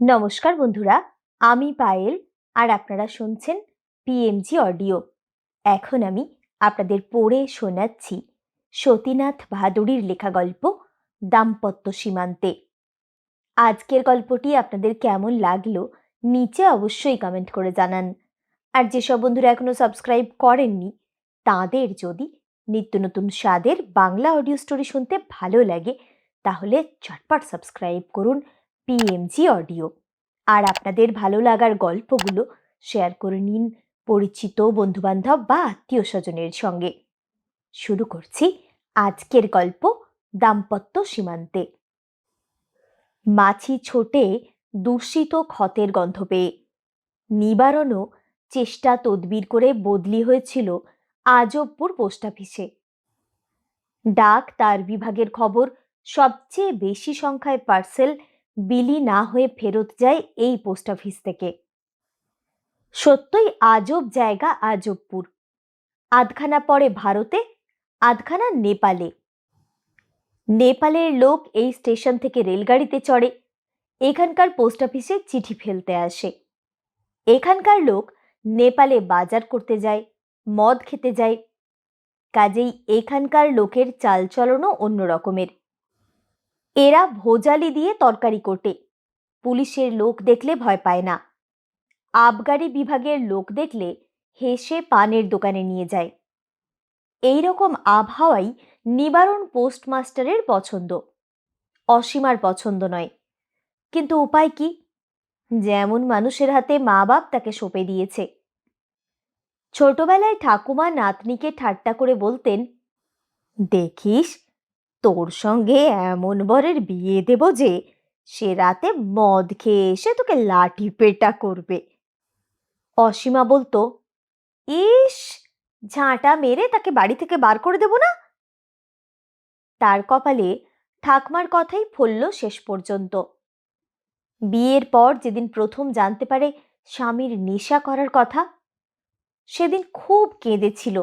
নমস্কার বন্ধুরা, আমি পায়েল আর আপনারা শুনছেন পিএমজি অডিও এখন আমি আপনাদের পড়ে শোনাচ্ছি সতীনাথ ভাদুরীর লেখা গল্প দাম্পত্য সীমান্তে। আজকের গল্পটি আপনাদের কেমন লাগল নিচে অবশ্যই কমেন্ট করে জানান। আর যেসব বন্ধুরা এখনও সাবস্ক্রাইব করেননি, তাদের যদি নিত্য নতুন স্বাদের বাংলা অডিও স্টোরি শুনতে ভালো লাগে, তাহলে চটপট সাবস্ক্রাইব করুন। পিএমজি অডিও আর আপনাদের ভালো লাগার গল্পগুলো শেয়ার করে নিন পরিচিত বন্ধুবান্ধব বা আত্মীয় স্বজনের সঙ্গে। শুরু করছি আজকের গল্প দাম্পত্য সীমান্তে। মাছি ছোটে দূষিত ক্ষতের গন্ধ পেয়ে। নিবারণও চেষ্টা তদবির করে বদলি হয়েছিল আজবপুর পোস্ট অফিসে। ডাক তার বিভাগের খবর সবচেয়ে বেশি সংখ্যায় পার্সেল বিলি না হয়ে ফেরত যায় এই পোস্ট অফিস থেকে। সত্যই আজব জায়গা আজবপুর। আধখানা পড়ে ভারতে, আধখানা নেপালে। নেপালের লোক এই স্টেশন থেকে রেলগাড়িতে চড়ে, এখানকার পোস্ট অফিসে চিঠি ফেলতে আসে। এখানকার লোক নেপালে বাজার করতে যায়, মদ খেতে যায়। কাজেই এখানকার লোকের চালচলনও অন্য রকমের এরা ভোজালি দিয়ে তরকারি কোটে। পুলিশের লোক দেখলে ভয় পায় না। আবগারি বিভাগের লোক দেখলে হেসে পানের দোকানে নিয়ে যায়। এই রকম আবহাওয়াই নিবারণ পোস্টমাস্টারের পছন্দ। অসীমার পছন্দ নয়। কিন্তু উপায় কি? যেমন মানুষের হাতে মা বাপ তাকে সঁপে দিয়েছে। ছোটবেলায় ঠাকুমা নাতনিকে ঠাট্টা করে বলতেন, দেখিস তোর সঙ্গে এমন বরের বিয়ে দেব যে, সে রাতে মদ খেয়ে এসে তোকে লাঠি পেটা করবে। অসীমা বলতো, ইস, ঝাঁটা মেরে তাকে বাড়ি থেকে বার করে দেব না? তার কপালে ঠাকমার কথাই ফলল শেষ পর্যন্ত। বিয়ের পর যেদিন প্রথম জানতে পারে স্বামীর নেশা করার কথা, সেদিন খুব কেঁদেছিল।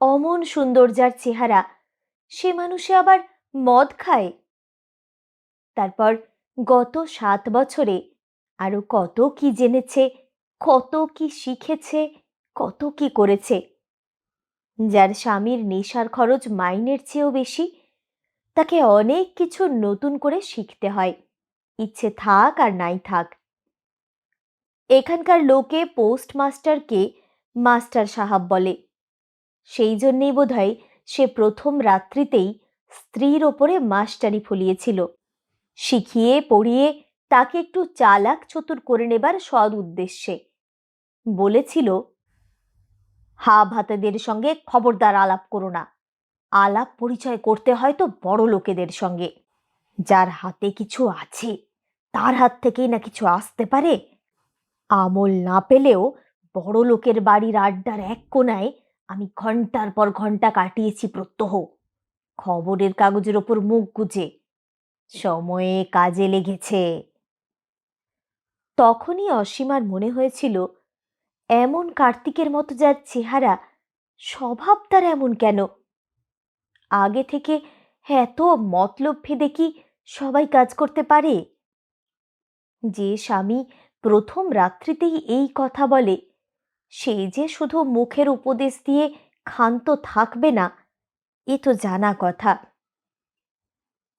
অমন সুন্দর যার চেহারা সে মানুষে আবার মদ খায়? তারপর গত সাত বছরে আরও কত কি জেনেছে, কত কি শিখেছে, কত কি করেছে। যার স্বামীর নেশার খরচ মাইনের চেয়েও বেশি, তাকে অনেক কিছু নতুন করে শিখতে হয়। ইচ্ছে থাক আর নাই থাক। এখানকার লোকে পোস্টমাস্টারকে মাস্টার সাহাব বলে। সেই জন্যেই বোধহয় সে প্রথম রাত্রিতেই স্ত্রীর ওপরে মাস্টারি ফলিয়েছিল। শিখিয়ে পড়িয়ে তাকে একটু চালাক চতুর করে নেবার সদ উদ্দেশ্যে। বলেছিল, হা ভাতাদের সঙ্গে খবরদার আলাপ করো না। আলাপ পরিচয় করতে হয় তো বড় লোকেদের সঙ্গে। যার হাতে কিছু আছে, তার হাত থেকেই না কিছু আসতে পারে। আমল না পেলেও বড় লোকের বাড়ির আড্ডার এক কোনায় আমি ঘণ্টার পর ঘণ্টা কাটিয়েছি প্রত্যহ। খবরের কাগজের ওপর মুখ গুজে। সময়ে কাজে লেগেছে। তখনই অসীমার মনে হয়েছিল, এমন কার্তিকের মতো যার চেহারা, স্বভাব তার এমন কেন? আগে থেকে এত মতলব ভেদে কি সবাই কাজ করতে পারে? যে স্বামী প্রথম রাত্রিতেই এই কথা বলে সে যে শুধু মুখের উপদেশ দিয়ে ক্ষান্ত থাকবে না, এ তো জানা কথা।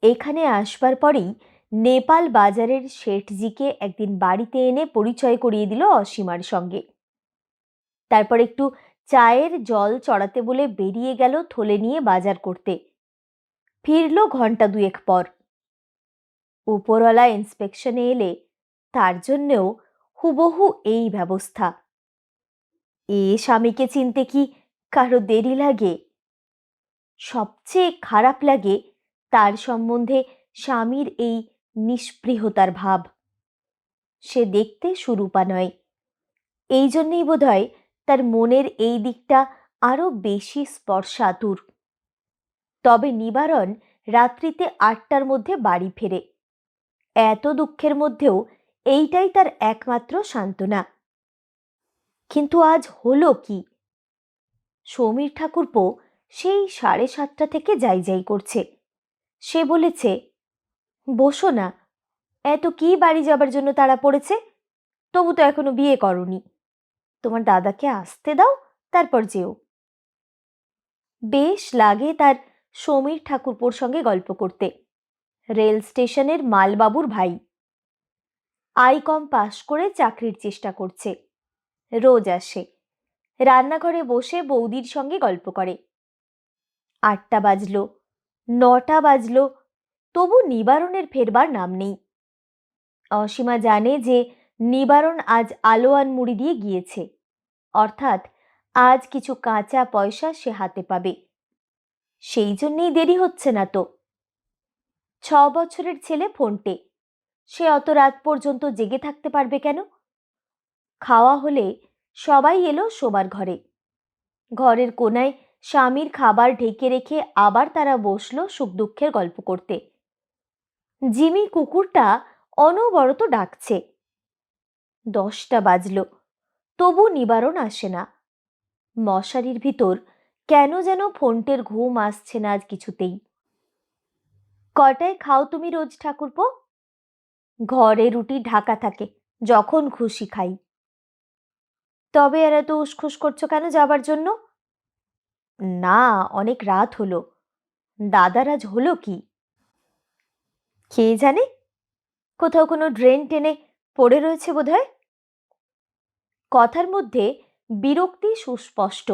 এখানে আসবার পরেই নেপাল বাজারের শেঠজিকে একদিন বাড়িতে এনে পরিচয় করিয়ে দিল অসীমার সঙ্গে। তারপর একটু চায়ের জল চড়াতে বলে বেরিয়ে গেল থলে নিয়ে বাজার করতে। ফিরল ঘণ্টা দুয়েক পর। উপরওয়ালা ইন্সপেকশনে এলে তার জন্যেও হুবহু এই ব্যবস্থা। এ স্বামীকে চিনতে কি কারও দেরি লাগে? সবচেয়ে খারাপ লাগে তার সম্বন্ধে স্বামীর এই নিষ্পৃহতার ভাব। সে দেখতে সুরূপা নয়। এই জন্যেই বোধহয় তার মনের এই দিকটা আরও বেশি স্পর্শাতুর। তবে নিবারণ রাত্রিতে আটটার মধ্যে বাড়ি ফেরে। এত দুঃখের মধ্যেও এইটাই তার একমাত্র সান্ত্বনা। কিন্তু আজ হলো কি? সমীর ঠাকুরপো সেই সাড়ে সাতটা থেকে যাই যাই করছে। সে বলেছে, বসো না, এত কি বাড়ি যাবার জন্য তারা পড়েছে? তবু তো এখনও বিয়ে করনি। তোমার দাদাকে আসতে দাও, তারপর যেও। বেশ লাগে তার সমীর ঠাকুরপোর সঙ্গে গল্প করতে। রেল স্টেশনের মালবাবুর ভাই। আইকম পাশ করে চাকরির চেষ্টা করছে। রোজ আসে। রান্নাঘরে বসে বৌদির সঙ্গে গল্প করে। আটটা বাজলো, নটা বাজলো, তবু নিবারণের ফেরবার নাম নেই। অসীমা জানে যে নিবারণ আজ আলোয়ান মুড়ি দিয়ে গিয়েছে, অর্থাৎ আজ কিছু কাঁচা পয়সা সে হাতে পাবে। সেই জন্যেই দেরি হচ্ছে না তো। ছ বছরের ছেলে ফোনটে, সে অত রাত পর্যন্ত জেগে থাকতে পারবে কেন? খাওয়া হলে সবাই এলো শোবার ঘরে। ঘরের কোনায় স্বামীর খাবার ঢেকে রেখে আবার তারা বসল সুখ দুঃখের গল্প করতে। জিমি কুকুরটা অনবরত ডাকছে। দশটা বাজল, তবু নিবারণ আসে না। মশারির ভিতর কেন যেন ফোনটের ঘুম আসছে না আজ কিছুতেই। কটায় খাও তুমি রোজ ঠাকুরপো? ঘরে রুটি ঢাকা থাকে, যখন খুশি খাই। তবে এরা তো উসখুস করছ কেন যাবার জন্য? না, অনেক রাত হলো। দাদার আজ হলো কি? কে জানে? কোথাও কোনো ড্রেন টেনে পড়ে রয়েছে বোধহয়? কথার মধ্যে বিরক্তি সুস্পষ্ট।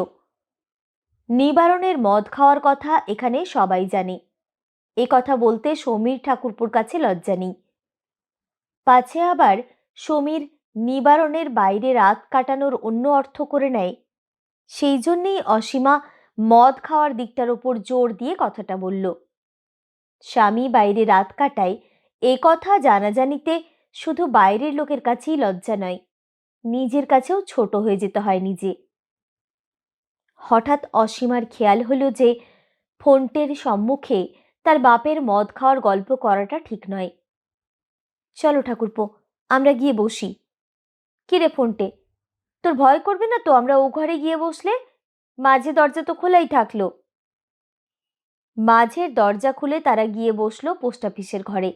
নিবারণের মদ খাওয়ার কথা এখানে সবাই জানে। এ কথা বলতে সমীর ঠাকুরপুর কাছে লজ্জা নেই। পাছে আবার সমীর নিবারণের বাইরে রাত কাটানোর অন্য অর্থ করে নেয়। সেই জন্যেই অসীমা মদ খাওয়ার দিকটার ওপর জোর দিয়ে কথাটা বলল। স্বামী বাইরে রাত কাটায়, এ কথা জানাজানিতে শুধু বাইরের লোকের কাছেই লজ্জা নয়, নিজের কাছেও ছোট হয়ে যেতে হয় নিজে। হঠাৎ অসীমার খেয়াল হলো যে, ফোনটের সম্মুখে তার বাপের মদ খাওয়ার গল্প করাটা ঠিক নয়। চলো ঠাকুরপো, আমরা গিয়ে বসি। কিরে ফোনটে? তোর ভয় করবে না তো? আমরা ও ঘরে গিয়ে বসলে মাঝে দরজা তো খোলাই থাকল। মাঝের দরজা খুলে তারা গিয়ে বসল পোস্ট অফিসের ঘরে।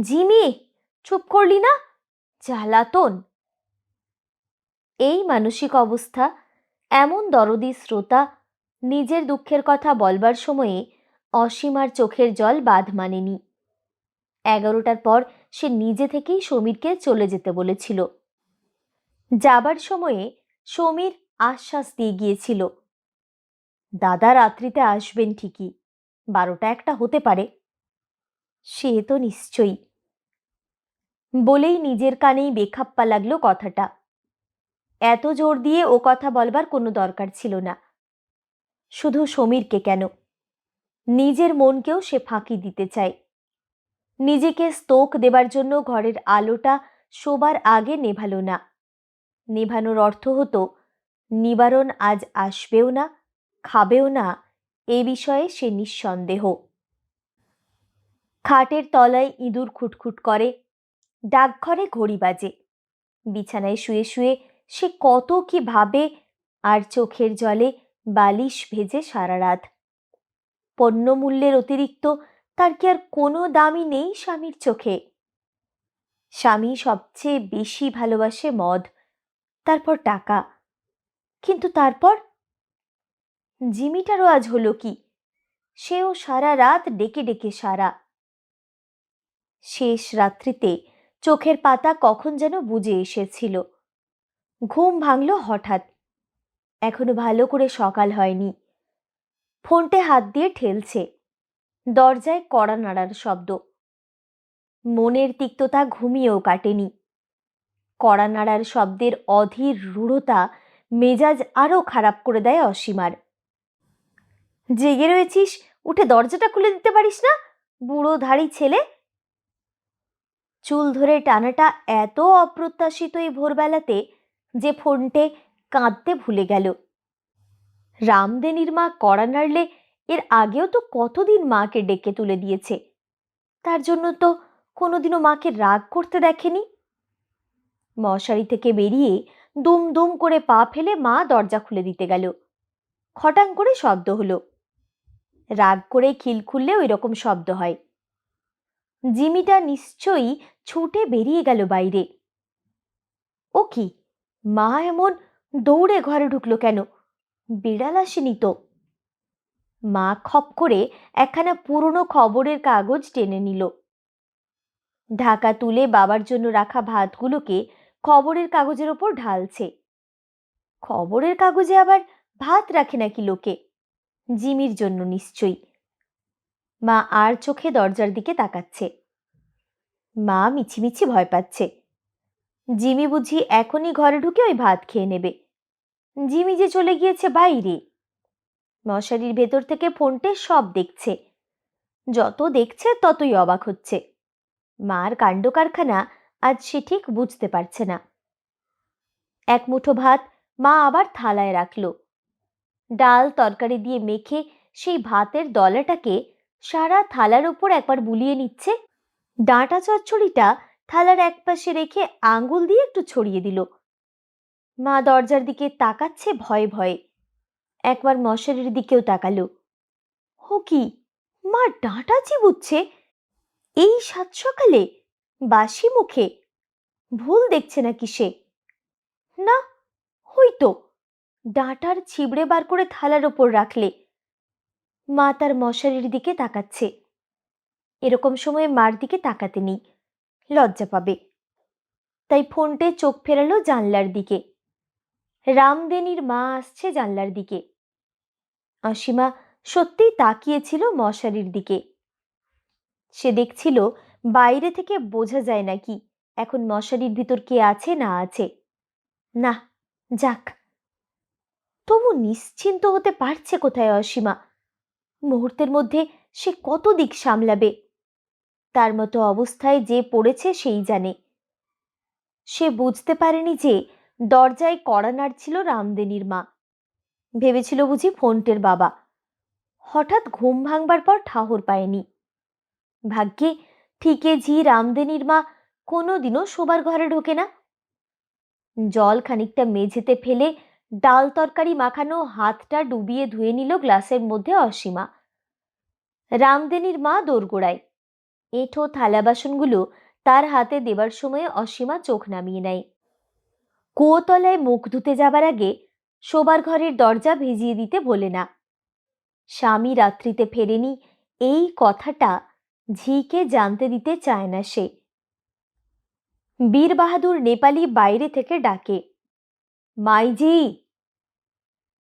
জিমি, চুপ করলি না? জ্বালাতন। এই মানসিক অবস্থা, এমন দরদি শ্রোতা, নিজের দুঃখের কথা বলবার সময়ে অসীমার চোখের জল বাঁধ মানেনি। এগারোটার পর সে নিজে থেকেই সমীরকে চলে যেতে বলেছিল। যাবার সময়ে সমীর আশ্বাস দিয়ে গিয়েছিল, দাদা রাত্রিতে আসবেন ঠিকই, বারোটা একটা হতে পারে। সে তো নিশ্চয়ই। বলেই নিজের কানেই বেখাপ্পা লাগল কথাটা। এত জোর দিয়ে ও কথা বলবার কোনো দরকার ছিল না। শুধু সমীরকে কেন? নিজের মনকেও সে ফাঁকি দিতে চায়। নিজেকে স্তোক দেবার জন্য ঘরের আলোটা শোবার আগে নেভালো না। নেভানোর অর্থ হতো, নিবারণ আজ আসবেও না, খাবেও না, এ বিষয়ে সে নিঃসন্দেহ। খাটের তলায় ইঁদুর খুটখুট করে, ডাকঘরে ঘড়ি বাজে। বিছানায় শুয়ে শুয়ে সে কত কি ভাবে আর চোখের জলে বালিশ ভেজে সারা রাত। পণ্যমূল্যের অতিরিক্ত তার কি আর কোনো দামই নেই স্বামীর চোখে? স্বামী সবচেয়ে বেশি ভালোবাসে মদ, তারপর টাকা। কিন্তু তারপর? জিমিটারও আজ হলো কি? সেও সারা রাত ডেকে ডেকে সারা। শেষ রাত্রিতে চোখের পাতা কখন যেন বুঝে এসেছিল। ঘুম ভাঙল হঠাৎ। এখনও ভালো করে সকাল হয়নি। ফোনটে হাত দিয়ে ঠেলছে। দরজায় কড়া নাড়ার শব্দ। মনের তিক্ততা ঘুমিয়েও কাটেনি। কড়া নাড়ার শব্দের অধীর রূঢ়তা মেজাজ আরও খারাপ করে দেয় অসীমার। জেগে রয়েছিস? উঠে দরজাটা খুলে দিতে পারিস না, বুড়ো ধাড়ি ছেলে? চুল ধরে টানাটা এত অপ্রত্যাশিত এই ভোরবেলাতে যে ফোনটে কাঁদতে ভুলে গেল। রামদেনির মা কড়া নাড়লে এর আগেও তো কতদিন মাকে ডেকে তুলে দিয়েছে? তার জন্য তো কোনোদিনও মাকে রাগ করতে দেখেনি? মশারি থেকে বেরিয়ে দুম দুম করে পা ফেলে মা দরজা খুলে দিতে গেল। খটাং করে শব্দ হলো। রাগ করে খিল খুললে ওই রকম শব্দ হয়। জিমিটা নিশ্চয়ই ছুটে বেরিয়ে গেল বাইরে। ও কি? মা এমন দৌড়ে ঘরে ঢুকলো কেন? বিড়াল আসেনি তো? মা খপ করে একখানা পুরনো খবরের কাগজ টেনে নিল। ঢাকা তুলে বাবার জন্য রাখা ভাতগুলোকে খবরের কাগজের ওপর ঢালছে। খবরের কাগজে আবার ভাত রাখে নাকি লোকে? জিমির জন্য নিশ্চয়ই। মা আর চোখে দরজার দিকে তাকাচ্ছে। মা মিছিমিছি ভয় পাচ্ছে। জিমি বুঝি এখনই ঘরে ঢুকে ওই ভাত খেয়ে নেবে। জিমি যে চলে গিয়েছে বাইরে। মশারির ভেতর থেকে ফোনটে সব দেখছে। যত দেখছে, ততই অবাক হচ্ছে। মার কাণ্ড কারখানা আজ সে ঠিক বুঝতে পারছে না। এক মুঠো ভাত মা আবার থালায় রাখল। ডাল তরকারি দিয়ে মেখে সেই ভাতের দলাটাকে সারা থালার উপর একবার বুলিয়ে নিচ্ছে। ডাঁটা চচ্চড়িটা থালার একপাশে রেখে আঙ্গুল দিয়ে একটু ছড়িয়ে দিল। মা দরজার দিকে তাকাচ্ছে ভয়ে ভয়ে। একবার মশারির দিকেও তাকালো। হো কি? মা ডাঁটা চিবুচ্ছে? এই সাত সকালে? বাসি মুখে? ভুল দেখছে নাকি সে? না হইতো ডাঁটার ছিবড়ে বার করে থালার ওপর রাখলে। মা তার মশারির দিকে তাকাচ্ছে। এরকম সময়ে মার দিকে তাকাতে নেই। লজ্জা পাবে। তাই ফোনটে চোখ ফেরালো জানলার দিকে। রামদেনীর মা আসছে জানলার দিকে। অসীমা সত্যিই তাকিয়েছিল মশারির দিকে। সে দেখছিল বাইরে থেকে বোঝা যায় নাকি এখন মশারির ভিতর কে আছে না আছে। না, যাক। তবু নিশ্চিন্ত হতে পারছে কোথায় অসীমা? মুহূর্তের মধ্যে সে কত দিক সামলাবে? তার মতো অবস্থায় যে পড়েছে সেই জানে। সে বুঝতে পারেনি যে দরজায় কড়া নাড়ছিল রামদেনীর মা। ভেবেছিল বুঝি ফোনটের বাবা। হঠাৎ ঘুম ভাঙবার পর ঠাহর পায়নি। ভাগ্যে ঠিকে ঝি রামদেনীর মা কোনোদিনও শোবার ঘরে ঢোকে না। জল খানিকটা মেঝেতে ফেলে ডাল তরকারি মাখানো হাতটা ডুবিয়ে ধুয়ে নিল গ্লাসের মধ্যে অসীমা। রামদেনীর মা দোরগোড়ায়। এঁঠো থালা বাসনগুলো তার হাতে দেবার সময়ে অসীমা চোখ নামিয়ে নেয়। কুয়োতলায় মুখ ধুতে যাবার আগে শোবার ঘরের দরজা ভিজিয়ে দিতে ভোলে না। স্বামী রাত্রিতে ফেরেনি, এই কথাটা ঝিকে জানতে দিতে চায় না সে। বীর বাহাদুর নেপালি বাইরে থেকে ডাকে, মাইজি!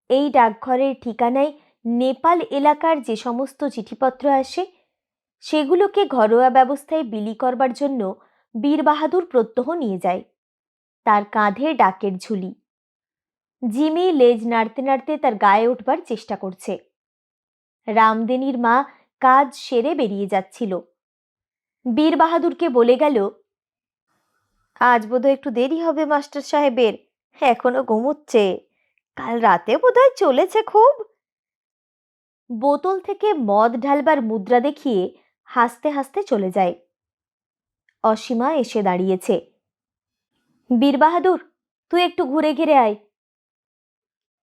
এই ডাকঘরের ঠিকানায় নেপাল এলাকার যে সমস্ত চিঠিপত্র আসে, সেগুলোকে ঘরোয়া ব্যবস্থায় বিলি করবার জন্য বীর বাহাদুর প্রত্যহ নিয়ে যায়। তার কাঁধে ডাকের ঝুলি। জিমি লেজ নাড়তে নাড়তে তার গায়ে উঠবার চেষ্টা করছে। রামদেনীর মা কাজ সেরে বেরিয়ে যাচ্ছিল। বীর বাহাদুরকে বলে গেল, আজ বোধহয় একটু দেরি হবে, মাস্টার সাহেবের। এখনও ঘুমোচ্ছে। কাল রাতে বোধহয় চলেছে খুব। বোতল থেকে মদ ঢালবার মুদ্রা দেখিয়ে হাসতে হাসতে চলে যায়। অসীমা এসে দাঁড়িয়েছে। বীর বাহাদুর, তুই একটু ঘুরে ঘিরে আয়।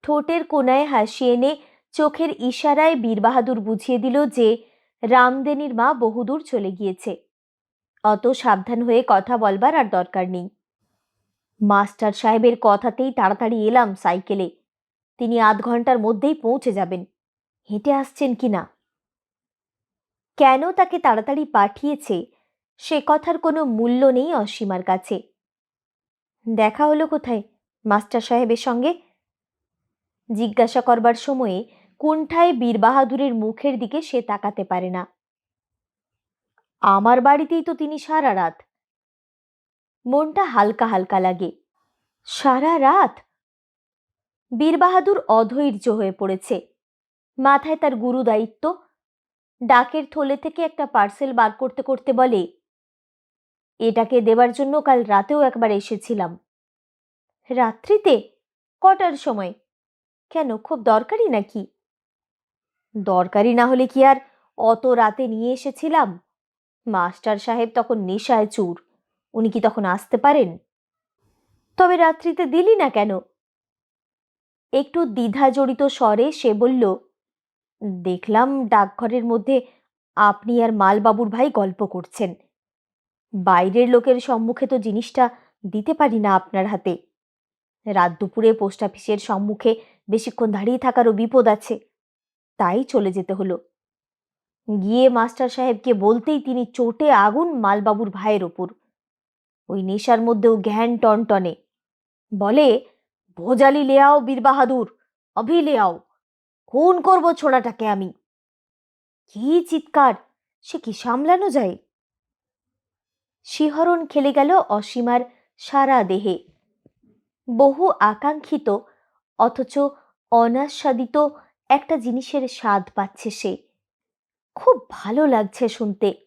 ঠোঁটের কোনায় হাসি এনে চোখের ইশারায় বীরবাহাদুর বুঝিয়ে দিল যে রামদেনীর মা বহুদূর চলে গিয়েছে। অত সাবধান হয়ে কথা বলবার আর দরকার নেই। মাস্টার সাহেবের কথাতেই তাড়াতাড়ি এলাম সাইকেলে। তিনি আধ ঘণ্টার মধ্যেই পৌঁছে যাবেন। হেঁটে আসছেন কি না? কেন তাকে তাড়াতাড়ি পাঠিয়েছে? সে কথার কোনো মূল্য নেই অসীমার কাছে। দেখা হলো কোথায়? মাস্টার সাহেবের সঙ্গে জিজ্ঞাসা করবার সময়ে কুণ্ঠায় বীরবাহাদুরের মুখের দিকে সে তাকাতে পারে না। আমার বাড়িতেই তো তিনি সারা রাত। মনটা হালকা হালকা লাগে। সারা রাত? বীরবাহাদুর অধৈর্য হয়ে পড়েছে। মাথায় তার গুরু দায়িত্ব। ডাকের থলে থেকে একটা পার্সেল বার করতে করতে বলে, এটাকে দেবার জন্য কাল রাতেও একবার এসেছিলাম। রাত্রিতে? কটার সময়? কেন? খুব দরকারি নাকি? দরকারি না হলে কি আর অত রাতে নিয়ে এসেছিলাম? মাস্টার সাহেব তখন নেশায় চুর। উনি কি তখন আসতে পারেন? তবে রাত্রিতে দিলি না কেন? একটু দ্বিধা জড়িত স্বরে সে বলল, দেখলাম ডাকঘরের মধ্যে আপনি আর মালবাবুর ভাই গল্প করছেন। বাইরের লোকের সম্মুখে তো জিনিসটা দিতে পারি না আপনার হাতে। রাত দুপুরে পোস্ট অফিসের সম্মুখে বেশিক্ষণ দাঁড়িয়ে থাকারও বিপদ আছে। তাই চলে যেতে হলো। গিয়ে মাস্টার সাহেবকে বলতেই তিনি চোটে আগুন মালবাবুর ভাইয়ের ওপর। ওই নেশার মধ্যেও জ্ঞান টনটনে। বলে, ভোজালি লেয়াও বীর বাহাদুর, অভি লেয়াও খুন করব ছোড়াটাকে আমি। কি চিৎকার, সে কি সামলানো যায়? শিহরণ খেলে গেল অসীমার সারা দেহে। বহু আকাঙ্ক্ষিত অথচ অনাস্বাদিত একটা জিনিসের স্বাদ পাচ্ছে সে। খুব ভালো লাগছে শুনতে।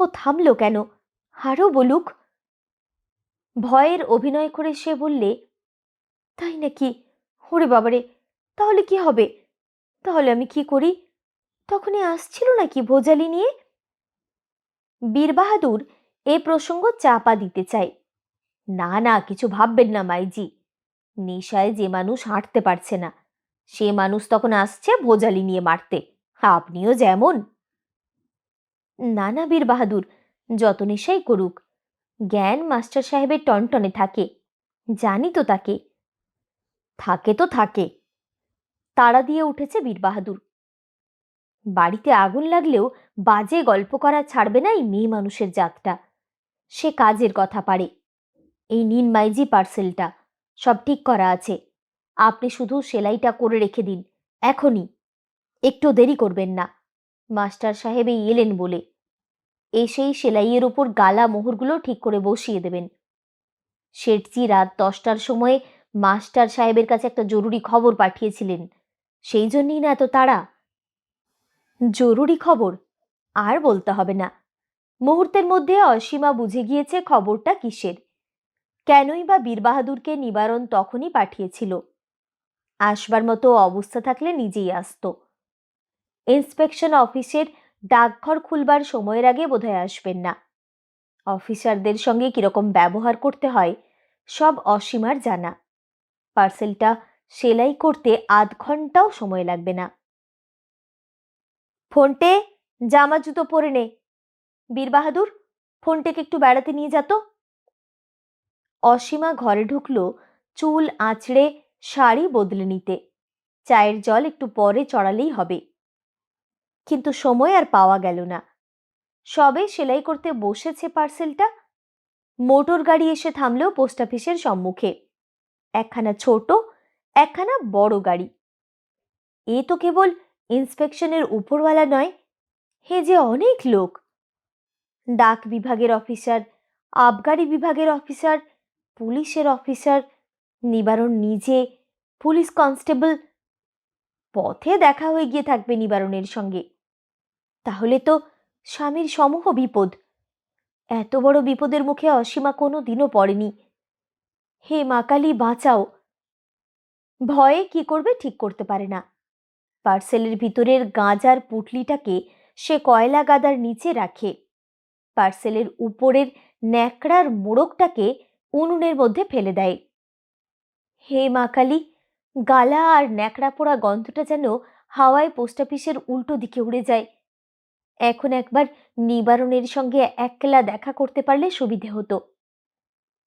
ও থামলো কেন? আরও বলুক। ভয়ের অভিনয় করে সে বললে, তাই নাকি? ওরে বাবারে, তাহলে কি হবে? তাহলে আমি কি করি? তখনই আসছিল নাকি ভোজালি নিয়ে? বীর বাহাদুর এ প্রসঙ্গ চাপা দিতে চায়। না না, কিছু ভাববেন না, মাইজি। নেশায় যে মানুষ হাঁটতে পারছে না, সে মানুষ তখন আসছে ভোজালি নিয়ে মারতে। আপনিও যেমন। না না বীর বাহাদুর, যত নেশাই করুক, জ্ঞান মাস্টার সাহেবের টনটনে থাকে, জানি তো তাকে। থাকে তো থাকে। তাড়া দিয়ে উঠেছে বীর বাহাদুর। বাড়িতে আগুন লাগলেও বাজে গল্প করা ছাড়বে না এই মেয়ে মানুষের জাতটা। সে কাজের কথা পারে। এই নিন মাইজি পার্সেলটা। সব ঠিক করা আছে। আপনি শুধু সেলাইটা করে রেখে দিন, এখনই। একটু দেরি করবেন না। মাস্টার সাহেব এই এলেন বলে। এসেই সেলাইয়ের ওপর গালা মোহরগুলো ঠিক করে বসিয়ে দেবেন। শেঠজি রাত দশটার সময়ে মাস্টার সাহেবের কাছে একটা জরুরি খবর পাঠিয়েছিলেন। সেই জন্যই না এত তাড়া। জরুরি খবর? আর বলতে হবে না। মুহূর্তের মধ্যে অসীমা বুঝে গিয়েছে খবরটা কিসের। কেনই বা বীরবাহাদুরকে নিবারণ তখনই পাঠিয়েছিল? আসবার মতো অবস্থা থাকলে নিজেই আসতো। ইন্সপেকশন অফিসের ডাকঘর খুলবার সময়ের আগে বোধহয় আসবেন না। অফিসারদের সঙ্গে কীরকম ব্যবহার করতে হয়, সব অসীমার জানা। পার্সেলটা সেলাই করতে আধ ঘন্টাও সময় লাগবে না। ফোনটে জামা জুতো পরে নে। বীর বাহাদুর, ফোনটেকে একটু বেড়াতে নিয়ে যেত অসীমা ঘরে ঢুকলো, চুল আঁচড়ে শাড়ি বদলে নিতে। চায়ের জল একটু পরে চড়ালেই হবে। কিন্তু সময় আর পাওয়া গেল না। সবে সেলাই করতে বসেছে পার্সেলটা। মোটর গাড়ি এসে থামলো পোস্ট অফিসের সম্মুখে। একখানা ছোট, একখানা বড় গাড়ি। এ তো কেবল ইন্সপেকশনের উপরওয়ালা নয়, হে যে অনেক লোক। ডাক বিভাগের অফিসার, আবগারি বিভাগের অফিসার পুলিশের অফিসার, নিবারণ নিজে, পুলিশ কনস্টেবল, পথে দেখা হয়ে গিয়ে থাকবে নিবারণের সঙ্গে। তাহলে তো স্বামীর সমূহ বিপদ। এত বড় বিপদের মুখে অসীমা কোনো দিনও পড়েনি। হে মা কালী, বাঁচাও। ভয়ে কি করবে ঠিক করতে পারে না। পার্সেলের ভিতরের গাঁজার পুটলিটাকে সে কয়লা গাদার নিচে রাখে। পার্সেলের উপরের ন্যাকড়ার মোড়কটাকে উনুনের মধ্যে ফেলে দেয়। হে মা কালী, গালা আর ন্যাকড়া পোড়া গন্ধটা যেন হাওয়ায় পোস্ট অফিসের উল্টো দিকে উড়ে যায়। এখন একবার নিবারণের সঙ্গে একলা দেখা করতে পারলে সুবিধে হতো।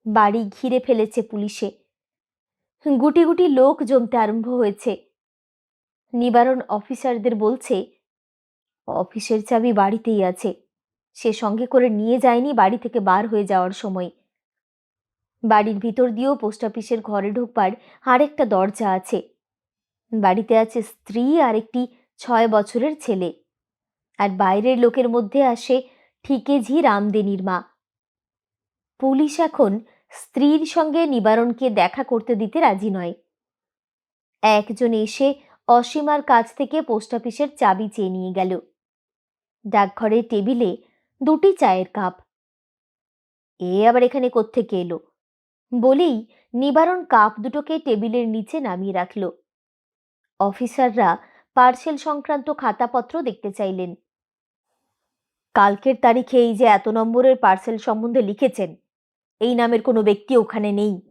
বাড়ি ঘিরে ফেলেছে পুলিশে। গুটি গুটি লোক জমতে আরম্ভ হয়েছে। নিবারণ অফিসারদের বলছে, অফিসের চাবি বাড়িতেই আছে। সে সঙ্গে করে নিয়ে যায়নি বাড়ি থেকে বার হয়ে যাওয়ার সময়। বাড়ির ভিতর দিয়েও পোস্ট অফিসের ঘরে ঢুকবার আরেকটা দরজা আছে। বাড়িতে আছে স্ত্রী আর একটি ছয় বছরের ছেলে। আর বাইরের লোকের মধ্যে আসে ঠিকেঝি রামদেনির মা। পুলিশ এখন স্ত্রীর সঙ্গে নিবারণকে দেখা করতে দিতে রাজি নয়। একজন এসে অসীমার কাছ থেকে পোস্ট অফিসের চাবি চেয়ে নিয়ে গেল। ডাকঘরের টেবিলে দুটি চায়ের কাপ। এ আবার এখানে কোত্থেকে এলো? বলেই নিবারণ কাপ দুটোকে টেবিলের নিচে নামিয়ে রাখল। অফিসাররা পার্সেল সংক্রান্ত খাতাপত্র দেখতে চাইলেন। কালকের তারিখে এই যে এত নম্বরের পার্সেল সম্বন্ধে লিখেছেন, এই নামের কোনো ব্যক্তি ওখানে নেই।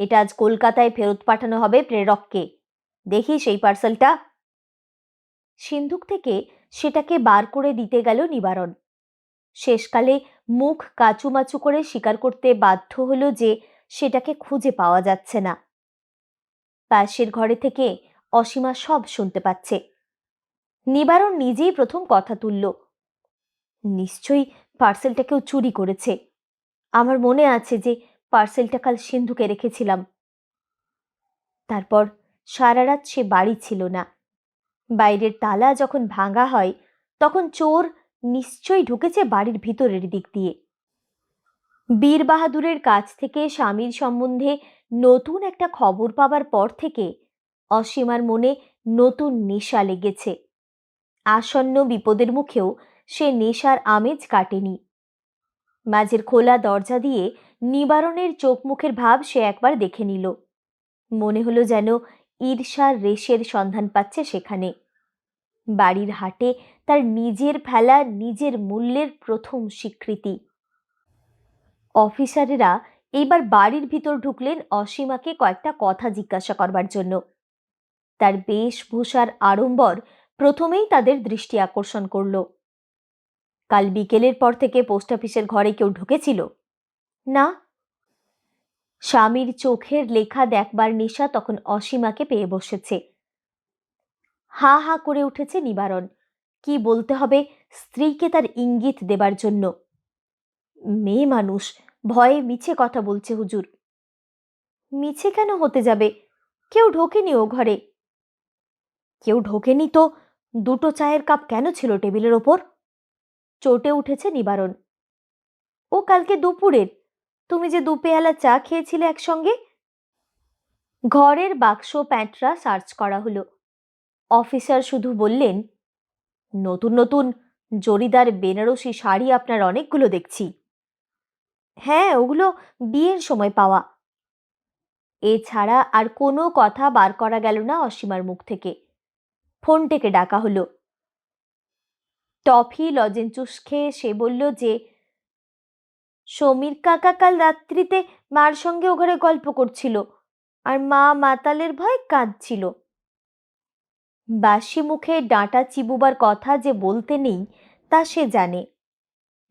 এটা আজ কলকাতায় ফেরত পাঠানো হবে প্রেরককে। দেখি সেই পার্সেলটা। সিন্ধুক থেকে সেটাকে বার করে দিতে গেল নিবারণ। শেষকালে মুখ কাচুমাচু করে স্বীকার করতে বাধ্য হলো যে সেটাকে খুঁজে পাওয়া যাচ্ছে না। পাশের ঘরে থেকে অসীমা সব শুনতে পাচ্ছে। নিবারণ নিজেই প্রথম কথা তুলল, নিশ্চয়ই পার্সেলটা কেউ চুরি করেছে। আমার মনে আছে যে পার্সেলটা কাল সিন্ধুকে রেখেছিলাম। তারপর সারা রাত সে বাড়ি ছিল না। বাইরের তালা যখন ভাঙা হয়, তখন চোর নিশ্চয়ই ঢুকেছে বাড়ির ভিতরের দিক দিয়ে। বীর বাহাদুরের কাছ থেকে স্বামীর সম্বন্ধে নতুন একটা খবর পাবার পর থেকে অসীমার মনে নতুন নেশা লেগেছে। আসন্ন বিপদের মুখেও সে নেশার আমেজ কাটেনি। মাঝের খোলা দরজা দিয়ে নিবারণের চোখ মুখের ভাব সে একবার দেখে নিল। মনে হলো যেন ঈর্ষার রেশের সন্ধান পাচ্ছে সেখানে। বাড়ির হাটে তার নিজের ফেলা, নিজের মূল্যের প্রথম স্বীকৃতি। অফিসারেরা এইবার বাড়ির ভিতর ঢুকলেন অসীমাকে কয়েকটা কথা জিজ্ঞাসা করবার জন্য। তার বেশভূষার আড়ম্বর প্রথমেই তাদের দৃষ্টি আকর্ষণ করল। কাল বিকেলের পর থেকে পোস্ট অফিসের ঘরে কেউ ঢুকেছিল? না। স্বামীর চোখের লেখা দেখবার নেশা তখন অসীমাকে পেয়ে বসেছে। হা হা করে উঠেছে নিবারণ। কি বলতে হবে স্ত্রীকে তার ইঙ্গিত দেবার জন্য। মেয়ে মানুষ, ভয়ে মিছে কথা বলছে হুজুর। মিছে কেন হতে যাবে? কেউ ঢোকেনি ও ঘরে। কেউ ঢোকেনি তো, দুটো চায়ের কাপ কেন ছিল টেবিলের ওপর? চটে উঠেছে নিবারণ। ও কালকে দুপুরের, তুমি যে দু পেয়ালা চা খেয়েছিলে একসঙ্গে? ঘরের বাক্স প্যাঁটরা সার্চ করা হলো। অফিসার শুধু বললেন, নতুন নতুন, জরিদার বেনারসি শাড়ি আপনার অনেকগুলো দেখছি। হ্যাঁ ওগুলো বিয়ের সময় পাওয়া। এছাড়া আর কোনো কথা বার করা গেল না অসীমার মুখ থেকে। ফোনটেকে ডাকা হলো। টফি লজেঞ্চুস খেয়ে সে বলল যে, সমীর কাকা কাল রাত্রিতে মার সঙ্গে ও ঘরে গল্প করছিল আর মা মাতালের ভয় কাঁদছিল। বাসি মুখে ডাঁটা চিবুবার কথা যে বলতে নেই তা সে জানে।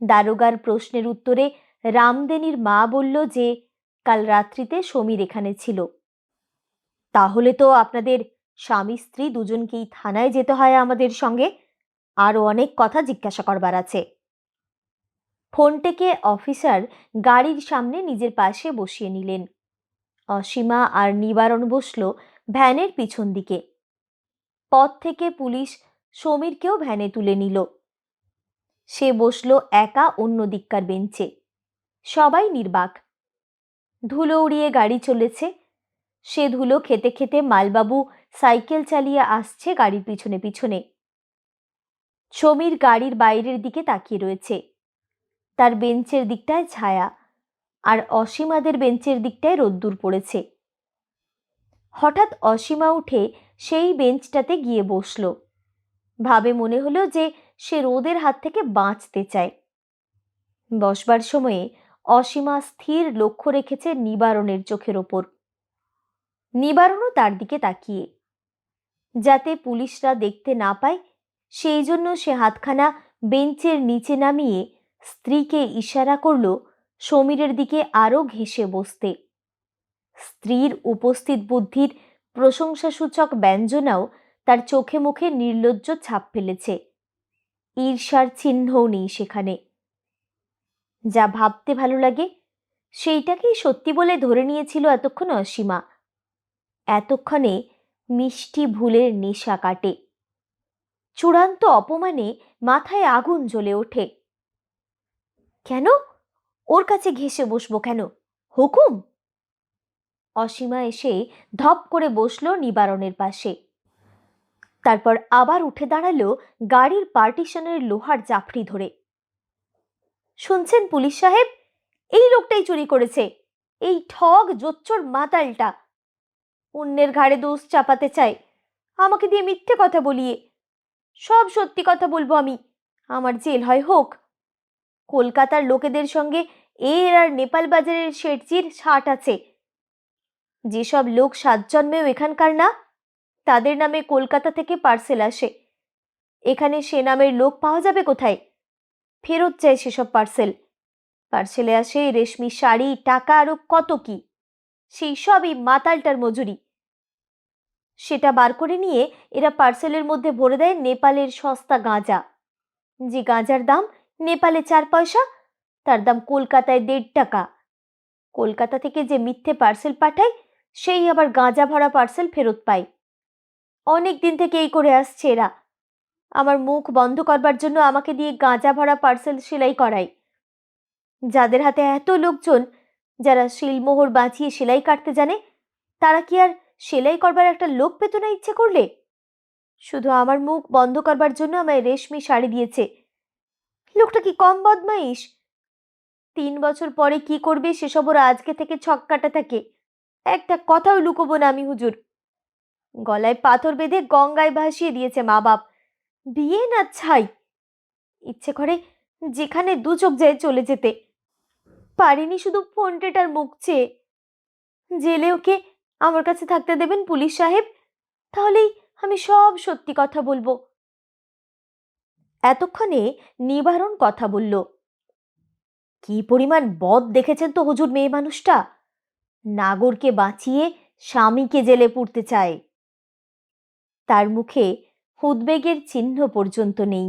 দারোগার প্রশ্নের উত্তরে রামদেনীর মা বলল যে, কাল রাত্রিতে সমীর এখানে ছিল। তাহলে তো আপনাদের স্বামী, স্ত্রী দুজনকেই থানায় যেতে হয় আমাদের সঙ্গে। আরও অনেক কথা জিজ্ঞাসা করবার আছে ফোনটেকে অফিসার গাড়ির সামনে নিজের পাশে বসিয়ে নিলেন। অসীমা আর নিবারণ বসল ভ্যানের পিছন দিকে। পথ থেকে পুলিশ সমীরকেও ভ্যানে তুলে নিল। সে বসল একা অন্য দিককার বেঞ্চে। সবাই নির্বাক। ধুলো উড়িয়ে গাড়ি চলেছে। সে ধুলো খেতে খেতে মালবাবু সাইকেল চালিয়ে আসছে গাড়ির পিছনে পিছনে। সমীর গাড়ির বাইরের দিকে তাকিয়ে রয়েছে। তার বেঞ্চের দিকটায় ছায়া আর অসীমাদের বেঞ্চের দিকটায় রোদ্দুর পড়েছে। হঠাৎ অসীমা উঠে সেই বেঞ্চটাতে গিয়ে বসল। ভাবে মনে হলো যে সে রোদের হাত থেকে বাঁচতে চায়। বসবার সময়ে অসীমা স্থির লক্ষ্য রেখেছে নিবারণের চোখের ওপর। নিবারণও তার দিকে তাকিয়ে। যাতে পুলিশরা দেখতে না পায়, সেই জন্য সে হাতখানা বেঞ্চের নিচে নামিয়ে স্ত্রীকে ইশারা করল সমীরের দিকে আরও ঘেঁষে বসতে। স্ত্রীর উপস্থিত বুদ্ধির প্রশংসাসূচক ব্যঞ্জনাও তার চোখে মুখে নির্লজ্জ ছাপ ফেলেছে। ঈর্ষার চিহ্নও নেই সেখানে। যা ভাবতে ভালো লাগে। সেইটাকেই সত্যি বলে ধরে নিয়েছিল এতক্ষণ অসীমা। এতক্ষণে মিষ্টি ভুলের নেশা কাটে। চূড়ান্ত অপমানে মাথায় আগুন জ্বলে ওঠে। কেন? ওর কাছে ঘেসে বসবো কেন? হুকুম? অসীমা এসে ধপ করে বসল নিবারণের পাশে। তারপর আবার উঠে দাঁড়াল গাড়ির পার্টিশনের লোহার জাফরি ধরে। শুনছেন পুলিশ সাহেব? এই লোকটাই চুরি করেছে। এই ঠগ জোচ্চর মাতালটা। অন্যের ঘাড়ে দোষ চাপাতে চায়। আমাকে দিয়ে মিথ্যে কথা বলিয়ে। সব সত্যি কথা বলব আমি। আমার জেল হয় হোক। কলকাতার লোকেদের সঙ্গে এর আর নেপাল বাজারের শেঠজির ছাট আছে। যেসব লোক সাত জন্মেও এখানকার না, তাদের নামে কলকাতা থেকে পার্সেল আসে। এখানে সে নামের লোক পাওয়া যাবে কোথায়? ফেরত চায় সেসব পার্সেল পার্সেলে আসে রেশমি শাড়ি, টাকা, আরও কত কি? সেই সবই মাতালটার মজুরি। সেটা বার করে নিয়ে এরা পার্সেলের মধ্যে ভরে দেয় নেপালের সস্তা গাঁজা। যে গাঁজার দাম নেপালে চার পয়সা, তার দাম কলকাতায় দেড় টাকা। কলকাতা থেকে যে মিথ্যে পার্সেল পাঠায়, সেই আবার গাঁজা ভরা পার্সেল ফেরত পায়। অনেক দিন থেকে এই করে আসছে এরা। আমার মুখ বন্ধ করবার জন্য আমাকে দিয়ে গাঁজা ভরা পার্সেল সেলাই করায়। যাদের হাতে এত লোকজন যারা শিলমোহর বাঁচিয়ে সেলাই কাটতে জানে, তারা কি আর সেলাই করবার একটা লোক পেত না ইচ্ছে করলে? শুধু আমার মুখ বন্ধ করবার জন্য আমায় রেশমি শাড়ি দিয়েছে। লোকটা কি কম বদমাইশ? তিন বছর পরে কি করবে সেসব ওরা আজকে থেকে ছক্কাটা থাকে। একটা কথাও লুকোবো না আমি হুজুর। গলায় পাথর বেঁধে গঙ্গায় ভাসিয়ে দিয়েছে মা বাপ বিয়ে না ছাই? ইচ্ছে করে যেখানে দু চোখ যায় চলে যেতে। পারিনি শুধু ফোনটেটার মুখ চেয়ে। জেলে ওকে আমার কাছে থাকতে দেবেন পুলিশ সাহেব, তাহলেই আমি সব সত্যি কথা বলব। এতক্ষণে নিবারণ কথা বলল। কি পরিমাণ বদ দেখেছেন তো হুজুর মেয়ে মানুষটা? নাগরকে বাঁচিয়ে স্বামীকে জেলে পুড়তে চায়। তার মুখে উদ্বেগের চিহ্ন পর্যন্ত নেই।